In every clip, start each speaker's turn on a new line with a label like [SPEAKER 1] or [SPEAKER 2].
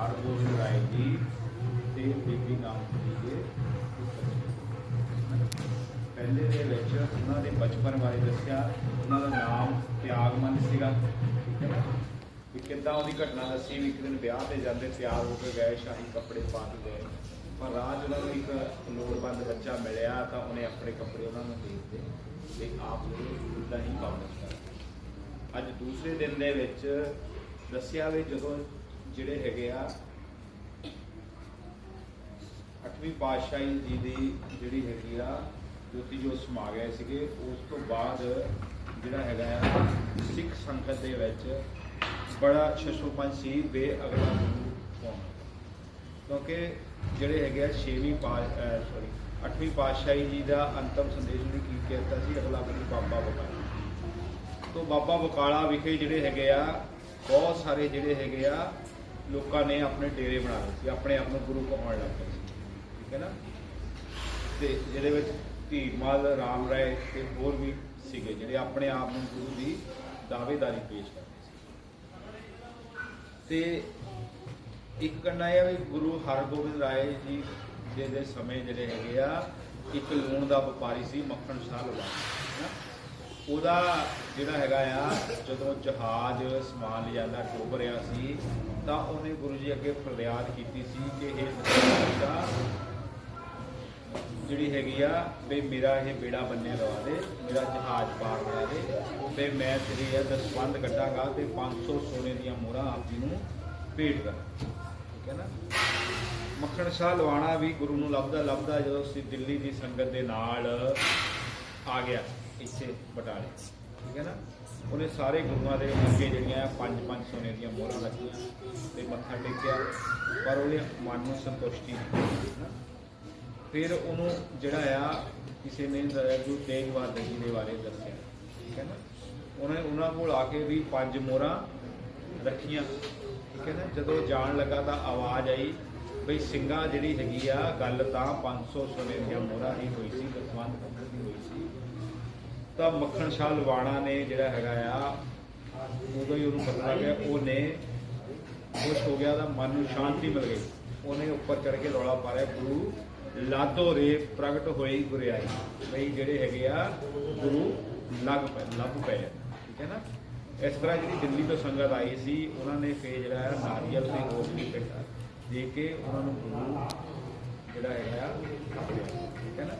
[SPEAKER 1] ਹਰਗੋਬਿੰਦ ਰਾਏ ਜੀ ਤੇ ਬੀਬੀ ਨਾਮਪੁਰੀ ਦੇ ਪਹਿਲੇ ਦੇ ਵਿੱਚ ਉਹਨਾਂ ਦੇ ਬਚਪਨ ਬਾਰੇ ਦੱਸਿਆ, ਉਹਨਾਂ ਦਾ ਨਾਮ ਤਿਆਗਮਨ ਸੀਗਾ। ਠੀਕ ਹੈ ਨਾ? ਕਿੱਦਾਂ ਉਹਦੀ ਘਟਨਾ ਦੱਸੀ ਵੀ ਇੱਕ ਦਿਨ ਵਿਆਹ ਤੇ ਜਾਂਦੇ ਤਿਆਰ ਹੋ ਕੇ ਗਏ, ਸ਼ਾਹੀ ਕੱਪੜੇ ਪਾ ਕੇ ਗਏ। ਪਰ ਰਾਜ ਉਹਨਾਂ ਨੂੰ ਇੱਕ ਲੋੜਵੰਦ ਬੱਚਾ ਮਿਲਿਆ ਤਾਂ ਉਹਨੇ ਆਪਣੇ ਕੱਪੜੇ ਉਹਨਾਂ ਨੂੰ ਦੇ ਦਿੱਤੇ ਤੇ ਆਪ ਉਹ ਉਦਾਂ ਹੀ ਵਾਪਸ ਕਰ ਅੱਜ ਦੂਸਰੇ ਦਿਨ ਦੇ ਵਿੱਚ ਦੱਸਿਆ ਵੀ ਜਦੋਂ ਜਿਹੜੇ ਹੈਗੇ ਆ, ਅੱਠਵੀਂ ਪਾਤਸ਼ਾਹੀ ਜੀ ਦੀ ਜਿਹੜੀ ਹੈਗੀ ਆ, ਜੋਤੀ ਜੋ ਸਮਾ ਗਏ ਸੀਗੇ, ਉਸ ਤੋਂ ਬਾਅਦ ਜਿਹੜਾ ਹੈਗਾ ਆ, ਸਿੱਖ ਸੰਗਤ ਦੇ ਵਿੱਚ ਬੜਾ ਛਸ਼ੋਪਨ ਸੀ ਵੇ ਅਗਲਾ ਗੁਰੂ ਕੌਣ ਕਿਉਂਕਿ ਜਿਹੜੇ ਹੈਗੇ ਆ, ਛੇਵੀਂ ਪਾਤ ਸੌਰੀ ਅੱਠਵੀਂ ਪਾਤਸ਼ਾਹੀ ਜੀ ਦਾ ਅੰਤਮ ਸੰਦੇਸ਼ ਵੀ ਕੀ ਕੀਤਾ ਸੀ? ਅਗਲਾ ਗੁਰੂ ਬਾਬਾ ਬਕਾਲਾ। ਤੋਂ ਬਾਬਾ ਬਕਾਲਾ ਵਿਖੇ ਜਿਹੜੇ ਹੈਗੇ ਆ, ਬਹੁਤ ਸਾਰੇ ਜਿਹੜੇ ਹੈਗੇ ਆ ਲੋਕਾਂ ਨੇ ਆਪਣੇ ਡੇਰੇ ਬਣਾ ਲਏ ਸੀ, ਆਪਣੇ ਆਪ ਨੂੰ ਗੁਰੂ ਕਹਾਉਣ ਲੱਗ ਪਏ ਸੀ, ਠੀਕ ਹੈ ਨਾ? ਤੇ ਜਿਹਦੇ ਵਿੱਚ ਧੀਰਮਲ ਰਾਮ ਰਾਏ ਤੇ ਹੋਰ ਵੀ ਸੀਗੇ ਜਿਹੜੇ ਆਪਣੇ ਆਪ ਨੂੰ ਗੁਰੂ ਦੀ ਦਾਅਵੇਦਾਰੀ ਪੇਸ਼ ਕਰਦੇ ਸੀ। ਤੇ ਇੱਕ ਕਰਨਾ ਇਹ ਆ ਵੀ ਗੁਰੂ ਹਰਗੋਬਿੰਦ ਰਾਏ ਜੀ ਦੇ ਦੇ ਸਮੇਂ ਜਿਹੜੇ ਹੈਗੇ ਆ, ਇੱਕ ਲੂਣ ਦਾ ਵਪਾਰੀ ਸੀ, ਮੱਖਣ ਸ਼ਾਹ ਲਵਾ ਉਹਦਾ ਜਿਹੜਾ ਹੈਗਾ ਆ, ਜਦੋਂ ਜਹਾਜ਼ ਸਮਾਨ ਲਿਜਾਂਦਾ, ਡੁੱਬ ਰਿਹਾ ਸੀ, ਤਾਂ ਉਹਨੇ ਗੁਰੂ ਜੀ ਅੱਗੇ ਫਰਿਆਦ ਕੀਤੀ ਸੀ ਕਿ ਇਹ ਸੱਚਾ ਜਿਹੜੀ ਹੈਗੀ ਆ, ਵੀ ਮੇਰਾ ਇਹ ਬੇੜਾ ਬੰਨੇ ਲਵਾ ਦੇ, ਮੇਰਾ ਜਹਾਜ਼ ਪਾਰ ਕਰਾ ਦੇ ਤੇ ਮੈਂ ਤੇਰੀ ਇਹ ਦਸਵੰਦ ਕੱਢਾਂਗਾ ਤੇ 500 ਸੋਨੇ ਦੀਆਂ ਮੋਹਰਾਂ ਆਪ ਜੀ ਨੂੰ ਭੇਟ ਕਰ। ਠੀਕ ਹੈ ਨਾ? ਮੱਖਣ ਸ਼ਾਹ ਲਵਾਣਾ ਵੀ ਗੁਰੂ ਨੂੰ ਲੱਭਦਾ ਲੱਭਦਾ ਜਦੋਂ ਸੀ ਦਿੱਲੀ ਦੀ ਸੰਗਤ ਦੇ ਨਾਲ ਆ ਗਿਆ। ਇੱਥੇ ਬਟਾਲੇ ਠੀਕ ਹੈ ਨਾ? ਉਹਨੇ ਸਾਰੇ ਗੁਰੂਆਂ ਦੇ ਅੱਗੇ ਜਿਹੜੀਆਂ ਪੰਜ ਪੰਜ ਸੋਨੇ ਦੀਆਂ ਮੋਹਰਾਂ ਲੱਗੀਆਂ ਤੇ ਮੱਥਾ ਟੇਕਿਆ, ਪਰ ਉਹਦੇ ਮਨ ਨੂੰ ਸੰਤੁਸ਼ਟੀ ਨਹੀਂ ਨਾ ਫਿਰ ਉਹਨੂੰ ਜਿਹੜਾ ਆ, ਕਿਸੇ ਨੇ ਗੁਰੂ ਤੇਗ ਬਹਾਦਰ ਜੀ ਦੇ ਬਾਰੇ ਦੱਸਿਆ। ਠੀਕ ਹੈ ਨਾ? ਉਹਨੇ ਉਹਨਾਂ ਕੋਲ ਆ ਕੇ ਵੀ ਪੰਜ ਮੋਹਰਾਂ ਰੱਖੀਆਂ। ਠੀਕ ਹੈ ਨਾ? ਜਦੋਂ ਜਾਣ ਲੱਗਾ ਤਾਂ ਆਵਾਜ਼ ਆਈ, ਬਈ ਸਿੰਘਾਂ ਜਿਹੜੀ ਹੈਗੀ ਆ, ਗੱਲ ਤਾਂ 500 ਸੋਨੇ ਦੀਆਂ ਮੋਹਰਾਂ ਦੀ ਹੋਈ ਸੀ ਦਸਵੰਦ ਕੱਪੜੇ ਦੀ ਹੋਈ ਸੀ। ਤਾਂ ਮੱਖਣ ਸ਼ਾਹ ਲਵਾਣਾ ਨੇ ਜਿਹੜਾ ਹੈਗਾ ਆ, ਉਦੋਂ ਹੀ ਉਹਨੂੰ ਪਤਾ ਲੱਗਿਆ, ਉਹਨੇ ਖੁਸ਼ ਹੋ ਗਿਆ ਤਾਂ ਮਨ ਨੂੰ ਸ਼ਾਂਤੀ ਮਿਲ ਗਈ। ਉਹਨੇ ਉੱਪਰ ਚੜ ਕੇ ਰੌਲਾ ਪਾ ਗੁਰੂ ਲਾਦੋ ਰੇ ਪ੍ਰਗਟ ਹੋਈ ਗੁਰਿਆਈ ਬਈ ਜਿਹੜੇ ਹੈਗੇ ਆ, ਗੁਰੂ ਲੱਗ ਪਏ ਲੱਭ ਪਏ ਠੀਕ ਹੈ ਨਾ? ਇਸ ਤਰ੍ਹਾਂ ਜਿਹੜੀ ਦਿੱਲੀ ਤੋਂ ਸੰਗਤ ਆਈ ਸੀ, ਉਹਨਾਂ ਨੇ ਫੇਰ ਜਿਹੜਾ ਹੈ ਨਾਰੀਅਲ ਤੇ ਹੋਰ ਵੀ ਭੇਟਾ ਦੇ ਕੇ ਉਹਨਾਂ ਨੂੰ ਗੁਰੂ ਜਿਹੜਾ ਹੈਗਾ ਠੀਕ ਹੈ ਨਾ?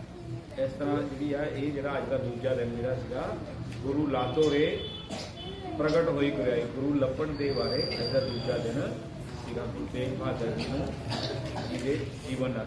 [SPEAKER 1] ਇਸ ਤਰ੍ਹਾਂ ਜਿਹੜੀ ਆ, ਇਹ ਜਿਹੜਾ ਅੱਜ ਦਾ ਦੂਜਾ ਦਿਨ ਜਿਹੜਾ ਸੀਗਾ, ਗੁਰੂ ਲਾਦੋ ਰੇ ਪ੍ਰਗਟ ਹੋਈ ਗੁਰਿਆਈ ਗੁਰੂ ਲੱਭਣ ਦੇ ਬਾਰੇ ਅੱਜ ਦਾ ਦੂਜਾ ਦਿਨ ਸੀਗਾ। ਗੁਰੂ ਤੇਗ ਬਹਾਦਰ ਜੀ ਨੂੰ ਜੀ ਦੇ ਜੀਵਨ ਨਾਲ।